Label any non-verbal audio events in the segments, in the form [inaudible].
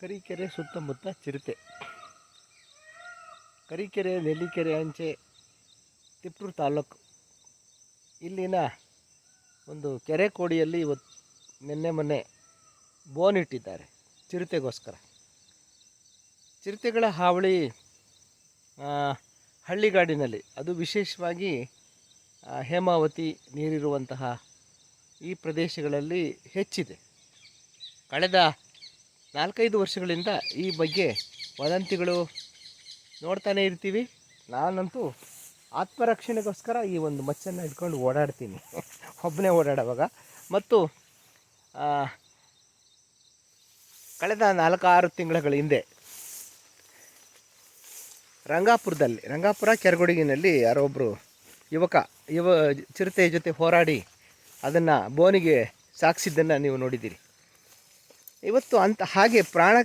ಕರಿಕೆರೆ ಸುತ್ತಮುತ್ತ ಚಿರತೆ. ಕರಿಕೆರೆ, ನೆಲ್ಲಿಕೆರೆ ಅಂಚೆ ತಿಪ್ಟೂರು ತಾಲೂಕು. ಇಲ್ಲಿನ ಒಂದು ಕೆರೆ ಕೋಡಿಯಲ್ಲಿ ಇವತ್ತು ನಿನ್ನೆ ಮೊನ್ನೆ ಬೋನ್ ಇಟ್ಟಿದ್ದಾರೆ ಚಿರತೆಗೋಸ್ಕರ. ಚಿರತೆಗಳ ಹಾವಳಿ ಹಳ್ಳಿಗಾಡಿನಲ್ಲಿ. ಅದು ವಿಶೇಷವಾಗಿ ಹೇಮಾವತಿ ನೀರಿರುವಂತಹ ಈ ಪ್ರದೇಶಗಳಲ್ಲಿ ಹೆಚ್ಚಿದೆ. ಕಳೆದ ನಾಲ್ಕೈದು ವರ್ಷಗಳಿಂದ ಈ ಬಗ್ಗೆ ವದಂತಿಗಳು ನೋಡ್ತಾನೆ ಇರ್ತೀವಿ. ನಾನಂತೂ ಆತ್ಮರಕ್ಷಣೆಗೋಸ್ಕರ ಈ ಒಂದು ಮಚ್ಚನ್ನು ಇಟ್ಕೊಂಡು ಓಡಾಡ್ತೀನಿ. [laughs] ಒಬ್ಬನೇ ಓಡಾಡುವಾಗ. ಮತ್ತು ಕಳೆದ ನಾಲ್ಕಾರು ತಿಂಗಳ ಹಿಂದೆ ರಂಗಾಪುರದಲ್ಲಿ, ರಂಗಾಪುರ ಕೆರಗುಡುಗಿನಲ್ಲಿ ಯಾರೊಬ್ಬರು ಯುವಕ, ಯುವ ಚಿರತೆಯ ಜೊತೆ ಹೋರಾಡಿ ಅದನ್ನು ಬೋನಿಗೆ ಸಾಕ್ಸಿದ್ದನ್ನು ನೀವು ನೋಡಿದ್ದೀರಿ. ಇವತ್ತು ಅಂತ ಹಾಗೆ ಪ್ರಾಣ,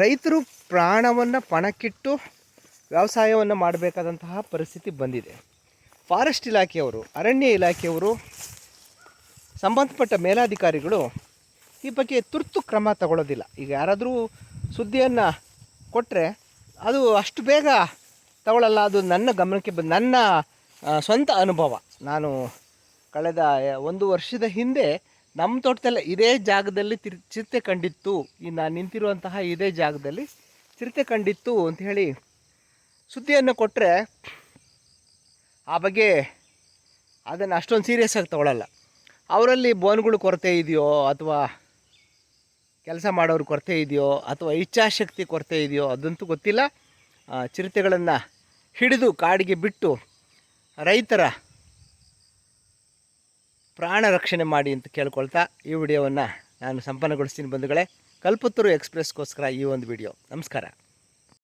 ರೈತರು ಪ್ರಾಣವನ್ನು ಪಣಕ್ಕಿಟ್ಟು ವ್ಯವಸಾಯವನ್ನು ಮಾಡಬೇಕಾದಂತಹ ಪರಿಸ್ಥಿತಿ ಬಂದಿದೆ. ಫಾರೆಸ್ಟ್ ಇಲಾಖೆಯವರು, ಅರಣ್ಯ ಇಲಾಖೆಯವರು, ಸಂಬಂಧಪಟ್ಟ ಮೇಲಾಧಿಕಾರಿಗಳು ಈ ಬಗ್ಗೆ ತುರ್ತು ಕ್ರಮ ತಗೊಳ್ಳೋದಿಲ್ಲ. ಈಗ ಯಾರಾದರೂ ಸುದ್ದಿಯನ್ನು ಕೊಟ್ಟರೆ ಅದು ಅಷ್ಟು ಬೇಗ ತಗೊಳ್ಳಲ್ಲ, ಅದು ನನ್ನ ಗಮನಕ್ಕೆ ನನ್ನ ಸ್ವಂತ ಅನುಭವ. ನಾನು ಕಳೆದ ಒಂದು ವರ್ಷದ ಹಿಂದೆ ನಮ್ಮ ತೋಟದಲ್ಲೇ ಇದೇ ಜಾಗದಲ್ಲಿ ತಿರ್, ಚಿರತೆ ಕಂಡಿತ್ತು. ಈ ನಾನು ನಿಂತಿರುವಂತಹ ಇದೇ ಜಾಗದಲ್ಲಿ ಚಿರತೆ ಕಂಡಿತ್ತು ಅಂತ ಹೇಳಿ ಸುದ್ದಿಯನ್ನು ಕೊಟ್ಟರೆ ಆ ಬಗ್ಗೆ ಅದನ್ನು ಅಷ್ಟೊಂದು ಸೀರಿಯಸ್ ಆಗಿ ತಗೊಳ್ಳಲ್ಲ ಅವರಲ್ಲಿ ಬೋನ್ಗಳು ಕೊರತೆ ಇದೆಯೋ ಅಥವಾ ಕೆಲಸ ಮಾಡೋರು ಕೊರತೆ ಇದೆಯೋ ಅಥವಾ ಇಚ್ಛಾಶಕ್ತಿ ಕೊರತೆ ಇದೆಯೋ ಅದಂತೂ ಗೊತ್ತಿಲ್ಲ. ಚಿರತೆಗಳನ್ನು ಹಿಡಿದು ಕಾಡಿಗೆ ಬಿಟ್ಟು ರೈತರ ಪ್ರಾಣ ರಕ್ಷಣೆ ಮಾಡಿ ಅಂತ ಕೇಳ್ಕೊಳ್ತಾ ಈ ವಿಡಿಯೋವನ್ನು ನಾನು ಸಂಪನ್ನಗೊಳಿಸ್ತೀನಿ ಬಂಧುಗಳೇ. ಕಲ್ಪತ್ತೂರು ಎಕ್ಸ್ಪ್ರೆಸ್ಗೋಸ್ಕರ ಈ ಒಂದು ವಿಡಿಯೋ. ನಮಸ್ಕಾರ.